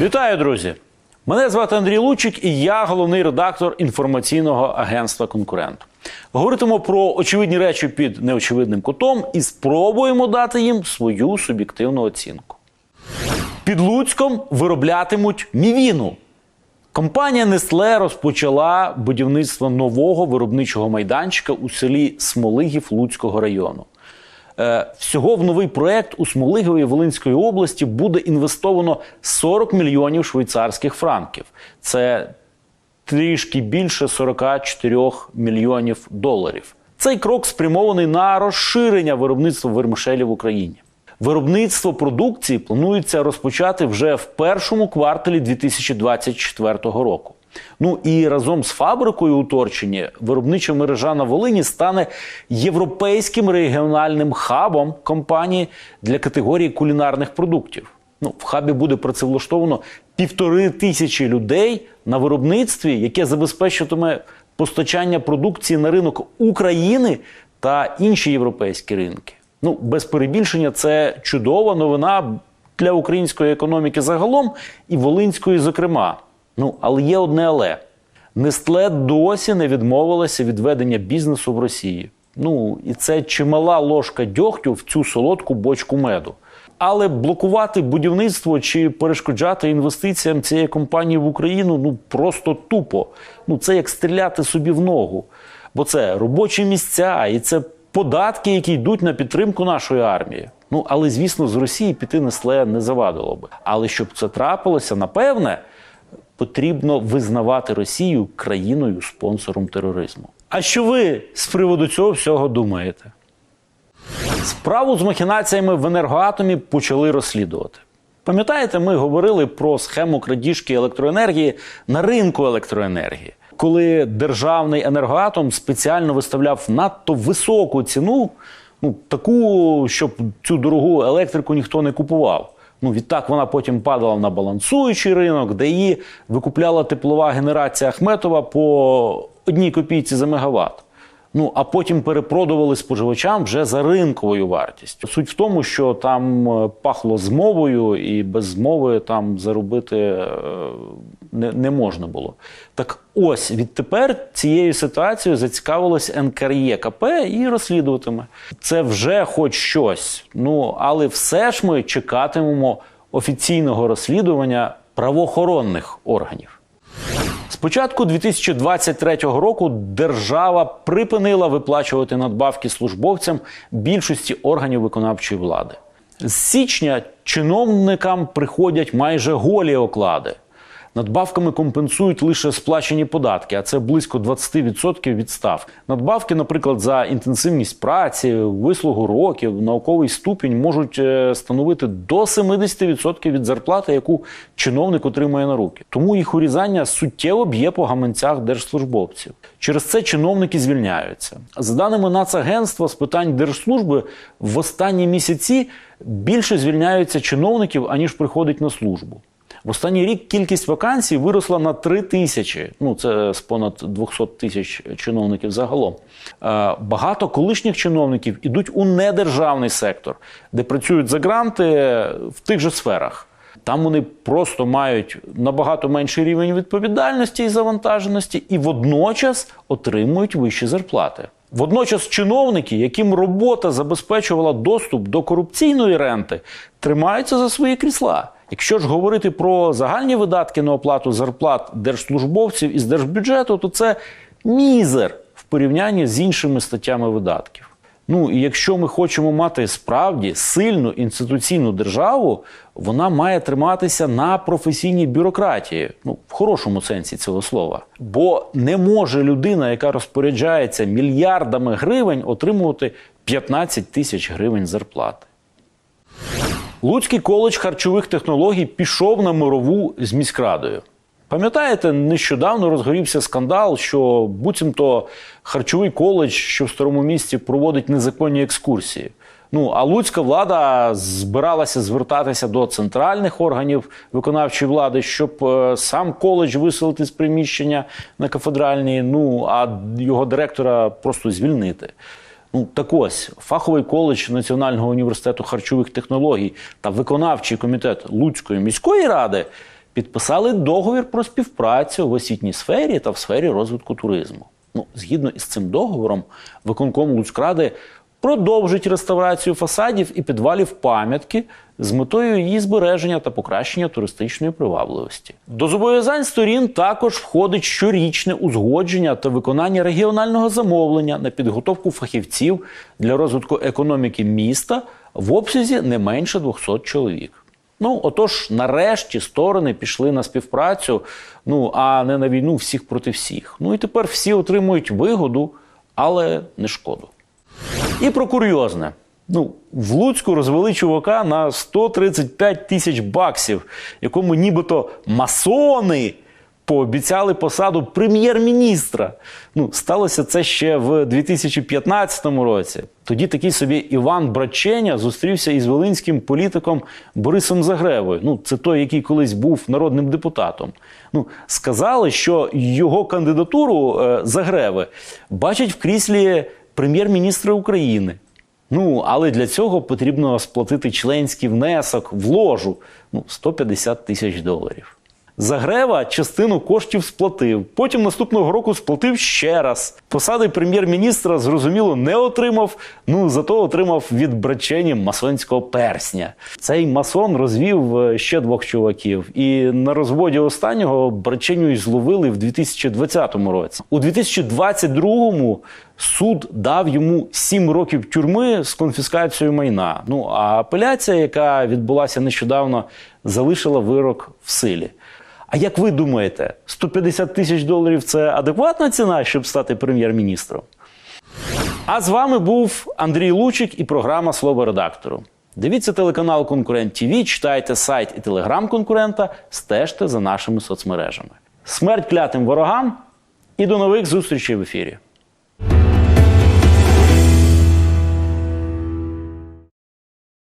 Вітаю, друзі! Мене звати Андрій Лучик, і я головний редактор інформаційного агентства Конкурент. Говоритимо про очевидні речі під неочевидним кутом і спробуємо дати їм свою суб'єктивну оцінку. Під Луцьком вироблятимуть мівіну. Компанія Nestle розпочала будівництво нового виробничого майданчика у селі Смолигів Луцького району. Е, Всього в новий проект у Смолигові Волинської області буде інвестовано 40 мільйонів швейцарських франків. Це трішки більше 44 мільйонів доларів. Цей крок спрямований на розширення виробництва вермишелі в Україні. Виробництво продукції планується розпочати вже в першому кварталі 2024 року. Ну і разом з фабрикою у Торчині виробнича мережа на Волині стане європейським регіональним хабом компанії для категорії кулінарних продуктів. Ну, в хабі буде працевлаштовано півтори тисячі людей на виробництві, яке забезпечуватиме постачання продукції на ринок України та інші європейські ринки. Ну, без перебільшення, це чудова новина для української економіки загалом і волинської, зокрема. Ну, але є одне але. Нестле досі не відмовилася від ведення бізнесу в Росії. Ну, і це чимала ложка дьогтю в цю солодку бочку меду. Але блокувати будівництво чи перешкоджати інвестиціям цієї компанії в Україну ну просто тупо. Ну це як стріляти собі в ногу. Бо це робочі місця і це податки, які йдуть на підтримку нашої армії. Ну але звісно, з Росії піти Нестле не завадило би. Але щоб це трапилося, напевне, потрібно визнавати Росію країною спонсором тероризму. А що ви з приводу цього всього думаєте? Справу з махінаціями в енергоатомі почали розслідувати. Пам'ятаєте, ми говорили про схему крадіжки електроенергії на ринку електроенергії, коли державний енергоатом спеціально виставляв надто високу ціну, ну таку, щоб цю дорогу електрику ніхто не купував. Ну, відтак вона потім падала на балансуючий ринок, де її викупляла теплова генерація Ахметова по одній копійці за мегаватт. Ну а потім перепродували споживачам вже за ринковою вартістю. Суть в тому, що там е, пахло змовою, і без змови там заробити е, не, не можна було. Так ось відтепер цією ситуацією зацікавилось НКРЄКП і розслідуватиме. Це вже хоч щось. Ну але все ж ми чекатимемо офіційного розслідування правоохоронних органів. З початку 2023 року держава припинила виплачувати надбавки службовцям більшості органів виконавчої влади. З січня чиновникам приходять майже голі оклади. Надбавками компенсують лише сплачені податки, а це близько 20% від став. Надбавки, наприклад, за інтенсивність праці, вислугу років, науковий ступінь можуть е, становити до 70% від зарплати, яку чиновник отримує на руки. Тому їх урізання суттєво б'є по гаманцях держслужбовців. Через це чиновники звільняються. За даними Нацагентства з питань держслужби, в останні місяці більше звільняються чиновників аніж приходить на службу. В останній рік кількість вакансій виросла на 3 тисячі. Ну це з понад 200 тисяч чиновників загалом. Е, Багато колишніх чиновників ідуть у недержавний сектор, де працюють за гранти в тих же сферах. Там вони просто мають набагато менший рівень відповідальності і завантаженості, і водночас отримують вищі зарплати. Водночас чиновники, яким робота забезпечувала доступ до корупційної ренти, тримаються за свої крісла. Якщо ж говорити про загальні видатки на оплату зарплат держслужбовців із держбюджету, то це мізер в порівнянні з іншими статтями видатків. Ну і якщо ми хочемо мати справді сильну інституційну державу, вона має триматися на професійній бюрократії, ну в хорошому сенсі цього слова. Бо не може людина, яка розпоряджається мільярдами гривень, отримувати 15 тисяч гривень зарплати. Луцький коледж харчових технологій пішов на мирову з міськрадою. Пам'ятаєте, нещодавно розгорівся скандал, що буцімто харчовий коледж, що в старому місті проводить незаконні екскурсії. Ну а луцька влада збиралася звертатися до центральних органів виконавчої влади, щоб е, сам коледж виселити з приміщення на кафедральній. Ну а його директора просто звільнити. Ну так ось фаховий коледж Національного університету харчових технологій та виконавчий комітет Луцької міської ради підписали договір про співпрацю в освітній сфері та в сфері розвитку туризму. Ну, згідно із цим договором, виконком Луцькради продовжить реставрацію фасадів і підвалів пам'ятки з метою її збереження та покращення туристичної привабливості. До зобов'язань сторін також входить щорічне узгодження та виконання регіонального замовлення на підготовку фахівців для розвитку економіки міста в обсязі не менше 200 чоловік. Ну, отож, нарешті сторони пішли на співпрацю, ну а не на війну всіх проти всіх. Ну і тепер всі отримують вигоду, але не шкоду. І про курйозне. Ну, в Луцьку розвели чувака на 135 тисяч баксів, якому нібито масони пообіцяли посаду прем'єр-міністра. Ну, сталося це ще в 2015 році. Тоді такий собі Іван Браченя зустрівся із волинським політиком Борисом Загревою. Ну, це той, який колись був народним депутатом. Ну, сказали, що його кандидатуру е, Загреви бачать в кріслі прем'єр-міністра України. Ну, але для цього потрібно сплатити членський внесок в ложу ну, 150 тисяч доларів. Загрева частину коштів сплатив. Потім наступного року сплатив ще раз. Посади прем'єр-міністра, зрозуміло, не отримав. Ну зато отримав від брачені масонського персня. Цей масон розвів е, ще двох чуваків. І на розводі останнього браченю й зловили в 2020 році. У 2022 суд дав йому 7 років тюрми з конфіскацією майна. Ну а апеляція, яка відбулася нещодавно, залишила вирок в силі. А як ви думаєте, 150 тисяч доларів це адекватна ціна, щоб стати прем'єр-міністром? А з вами був Андрій Лучик і програма Слово редактору. Дивіться телеканал Конкурент ТВ, читайте сайт і телеграм конкурента, стежте за нашими соцмережами. Смерть клятим ворогам і до нових зустрічей в ефірі.